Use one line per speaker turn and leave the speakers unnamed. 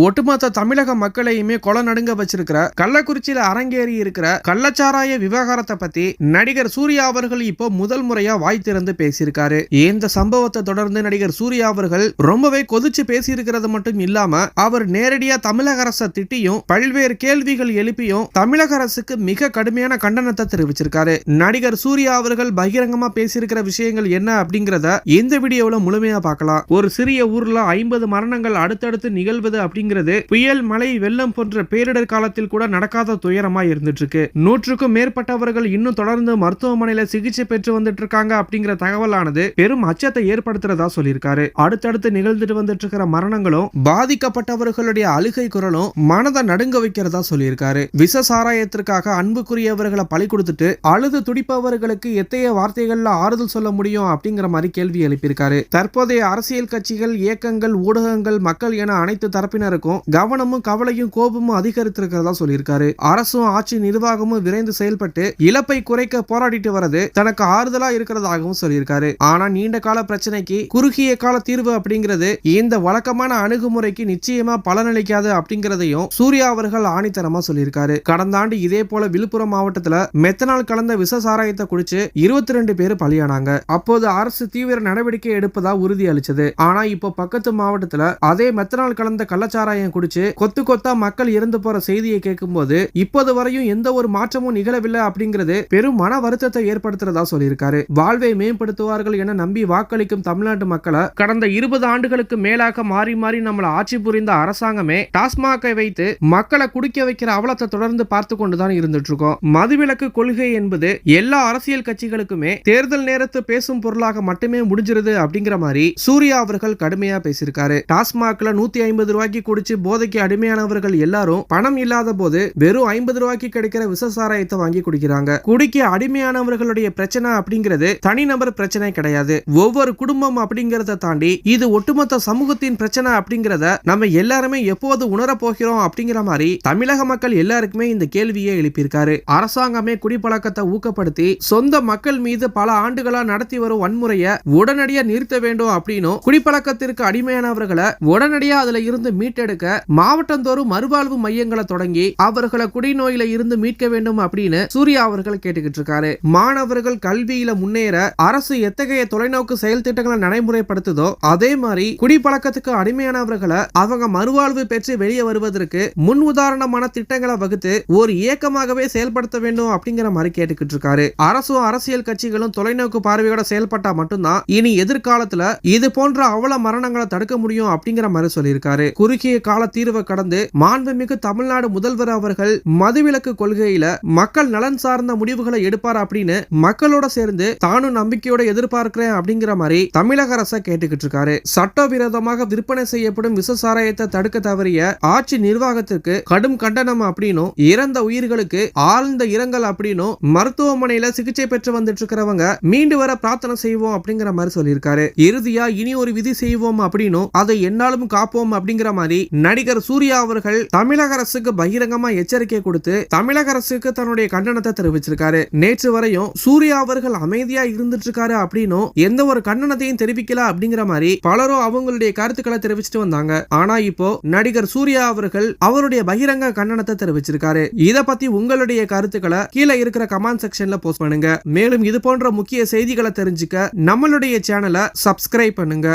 ஒட்டுமொத்த தமிழக மக்களையுமே கொலை நடுங்க வச்சிருக்கிற கள்ளக்குறிச்சியில அரங்கேறி இருக்கிற கள்ளச்சாராய விவகாரத்தை பத்தி நடிகர் சூர்யா அவர்கள் இப்போ முதல் முறையா வாய் திறந்து பேசியிருக்காரு. இந்த சம்பவத்தை தொடர்ந்து நடிகர் சூர்யா அவர்கள் ரொம்பவே கொதிச்சு பேசியிருக்கிறது மட்டும் இல்லாம அவர் நேரடியா தமிழக அரசை திட்டியும் பல்வேறு கேள்விகள் எழுப்பியும் தமிழக அரசுக்கு மிக கடுமையான கண்டனத்தை தெரிவிச்சிருக்காரு. நடிகர் சூர்யா அவர்கள் பகிரங்கமா பேசியிருக்கிற விஷயங்கள் என்ன அப்படிங்கறத இந்த வீடியோல முழுமையா பார்க்கலாம். ஒரு சிறிய ஊர்ல ஐம்பது மரணங்கள் அடுத்தடுத்து நிகழ்வது அப்படிங்கிறது புயல் மழை வெள்ளம் போன்ற பேரிடர் காலத்தில் கூட நடக்காத துயரமா இருந்துட்டு இருக்கு நூற்றுக்கும் மேற்பட்டவர்கள் இன்னும் தொடர்ந்து மருத்துவமனையில சிகிச்சை பெற்று வந்துட்டு இருக்காங்க அப்படிங்கிற தகவலானது பெரும் அச்சத்தை ஏற்படுத்துறதா சொல்லியிருக்காரு. அடுத்தடுத்து நிகழ்ந்துட்டு வந்துட்டு இருக்கிற மரணங்களும் பாதிக்கப்பட்டவர்களுடைய அழுகை குரலும் மனதை நடுங்க வைக்கிறதா சொல்லியிருக்காரு. விஷ சாராயத்திற்காக அன்புக்குரியவர்களை பழி கொடுத்துட்டு அழுது துடிப்பவர்களுக்கு எத்தைய வார்த்தைகள்ல ஆறுதல் சொல்ல முடியும் அப்படிங்கிற மாதிரி கேள்வி எழுப்பியிருக்காரு. தற்போதைய அரசியல் கட்சிகள் இயக்கங்கள் ஊடகங்கள் மக்கள் என அனைத்து தரப்பினர் இருக்கும். கவனமும் கவலையும் கோபமும் அதிகரித்திருக்கிறதா சொல்லியிருக்காரு. அரசும் ஆட்சி நிர்வாகமும் விரைந்து செயல்பட்டு இழப்பை குறைக்க போராடிட்டு வரது தனக்கு ஆறுதலா இருக்கிறதாகவும் சொல்லியிருக்காரு. ஆனா நீண்ட கால பிரச்சனைக்கு குறுகிய கால தீர்வு அப்படிங்கிறது இந்த வழக்கமான அணுகுமுறைக்கு நிச்சயமா பலனளிக்காது அப்படிங்கிறதையும் சூர்யா அவர்கள் ஆணித்தனமா சொல்லியிருக்காரு. கடந்த ஆண்டு இதே போல விழுப்புரம் மாவட்டத்துல மெத்தனால் கலந்த விச சாராயத்தை குடிச்சு இருபத்தி ரெண்டு பேர் பலியானாங்க. அப்போது அரசு தீவிர நடவடிக்கை எடுப்பதா உறுதி அளிச்சது ஆனா இப்போ பக்கத்து மாவட்டத்துல அதே மெத்தனால் கலந்த கள்ள கள்ளச்சாராயம் குடிச்சு கொத்து கொத்தா மக்கள் இறந்து போற செய்தியை கேட்கும்போது இப்போது வரையும் எந்த ஒரு மாற்றமும் நிகழவில்லை அப்படிங்கிறது பெரும் மன வருத்தத்தை ஏற்படுத்துறதா சொல்லியிருக்காரு. வாழ்வை மேம்படுத்துவார்கள் என நம்பி வாக்களிக்கும் தமிழ்நாட்டு மக்களை கடந்த இருபது ஆண்டுகளுக்கு மேலாக மாறி மாறி நம்மள ஆட்சி புரிந்த அரசாங்கமே டாஸ்மாகை வைத்து மக்களை குடிக்க வைக்கிற அவலத்தை தொடர்ந்து பார்த்து கொண்டுதான் இருந்துட்டு இருக்கோம் மதுவிலக்கு கொள்கை என்பது எல்லா அரசியல் கட்சிகளுக்குமே தேர்தல் நேரத்து பேசும் பொருளாக மட்டுமே முடிஞ்சிருது அப்படிங்கிற மாதிரி சூர்யா அவர்கள் கடுமையா பேசியிருக்காரு. டாஸ்மாக்ல நூத்தி ஐம்பது ரூபாய்க்கு குடிச்சு போதைக்கு அடிமையானவர்கள் எல்லாரும் பணம் இல்லாத போது வெறும் ஐம்பது ரூபாய்க்கு கிடைக்கிற விஷ சாராயத்தை வாங்கி குடிக்கிறாங்க. குடிக்க அடிமையானவர்களுடைய பிரச்சனை அப்படிங்கிறது தனிநபர் பிரச்சனை கிடையாது. ஒவ்வொரு குடும்பம் அப்படிங்கறத தாண்டி இது ஒட்டுமொத்த சமூகத்தின் பிரச்சனை அப்படிங்கறத நம்ம எல்லாருமே எப்போது உணரப் போகிறோம் அப்படிங்கிற மாதிரி தமிழக மக்கள் எல்லாருக்குமே இந்த கேள்வியை எழுப்பியிருக்காரு. அரசாங்கமே குடிப்பழக்கத்தை ஊக்கப்படுத்தி சொந்த மக்கள் மீது பல ஆண்டுகளா நடத்தி வரும் வன்முறையை உடனடியா நிறுத்த வேண்டும் அப்படின்னும் குடிப்பழக்கத்திற்கு அடிமையானவர்களை உடனடியா அதுல இருந்து மீட்டெடுக்க மாவட்டந்தோறும் மறுவாழ்வு மையங்களை தொடங்கி அவர்களை குடிநோயில இருந்து மீட்க வேண்டும் அப்படின்னு சூர்யா அவர்கள் கேட்டுக்கிட்டு இருக்காரு. மாணவர்கள் கல்வியில முன்னேற அரசு எத்தகைய தொலைநோக்கு செயல் திட்டங்களை நடைமுறைப்படுத்துதோ அதே மாதிரி குடிப்பழக்கத்துக்கு அடிமையானவர்களை அவங்க மறுவாழ்வு பெற்று வெளியே வருவதற்கு முன் உதாரணமான திட்டங்களை வகுத்து ஒரு இயக்கமாகவே செயல்படுத்த வேண்டும் அப்படிங்கிற மாதிரி கேட்டுக்கிட்டு இருக்காரு. அரசும் அரசியல் கட்சிகளும் தொலைநோக்கு பார்வையோட செயல்பட்டா மட்டும்தான் இனி எதிர்காலத்துல இது போன்ற அவல மரணங்களை தடுக்க முடியும் அப்படிங்கிற மாதிரி சொல்லியிருக்காரு. குறுகிய கால தீர்வை கடந்து மாண்புமிகு தமிழ்நாடு முதல்வர் அவர்கள் மதுவிலக்கு கொள்கையில மக்கள் நலன் சார்ந்த முடிவுகளை எடுப்பார் அப்படின்னு மக்களோட சேர்ந்து தானும் நம்பிக்கையோட எதிர்பார்க்கிறேன் அப்படிங்கிற மாதிரி தமிழக அரசை கேட்டுக்கிட்டு இருக்காரு. சட்டவிரோதமாக விற்பனை செய்யப்படும் விச சாராயத்தை தடுக்க தவறிய ஆட்சி நிர்வாகத்திற்கு கடும் கண்டனம் அப்படின்னும் இறந்த உயிர்களுக்கு ஆழ்ந்த இரங்கல் அப்படின்னும் மருத்துவமனையில சிகிச்சை பெற்று வந்துட்டு இருக்கிறவங்க மீண்டு வர பிரார்த்தனை செய்வோம் அப்படிங்கிற மாதிரி சொல்லியிருக்காரு. இறுதியா இனி ஒரு விதி செய்வோம் அப்படின்னும் அதை என்னாலும் காப்போம் அப்படிங்கிற மாதிரி மாதிரி நடிகர் சூர்யா அவர்கள் தமிழக அரசுக்கு பகிரங்கமா எச்சரிக்கை கொடுத்து தமிழக அரசுக்கு தன்னுடைய கண்டனத்தை தெரிவிச்சிருக்காரு. நேற்று வரையும் சூர்யா அவர்கள் அமைதியா இருந்துட்டு இருக்காரு அப்படின்னும் எந்த ஒரு கண்டனத்தையும் தெரிவிக்கல அப்படிங்கிற மாதிரி பலரும் அவங்களுடைய கருத்துக்களை தெரிவிச்சிட்டு வந்தாங்க. ஆனா இப்போ நடிகர் சூர்யா அவர்கள் அவருடைய பகிரங்க கண்டனத்தை தெரிவிச்சிருக்காரு. இத பத்தி உங்களுடைய கருத்துக்களை கீழே இருக்கிற கமெண்ட் செக்ஷன்ல போஸ்ட் பண்ணுங்க. மேலும் இது போன்ற முக்கிய செய்திகளை தெரிஞ்சுக்க நம்மளுடைய சேனலை சப்ஸ்கிரைப் பண்ணுங்க.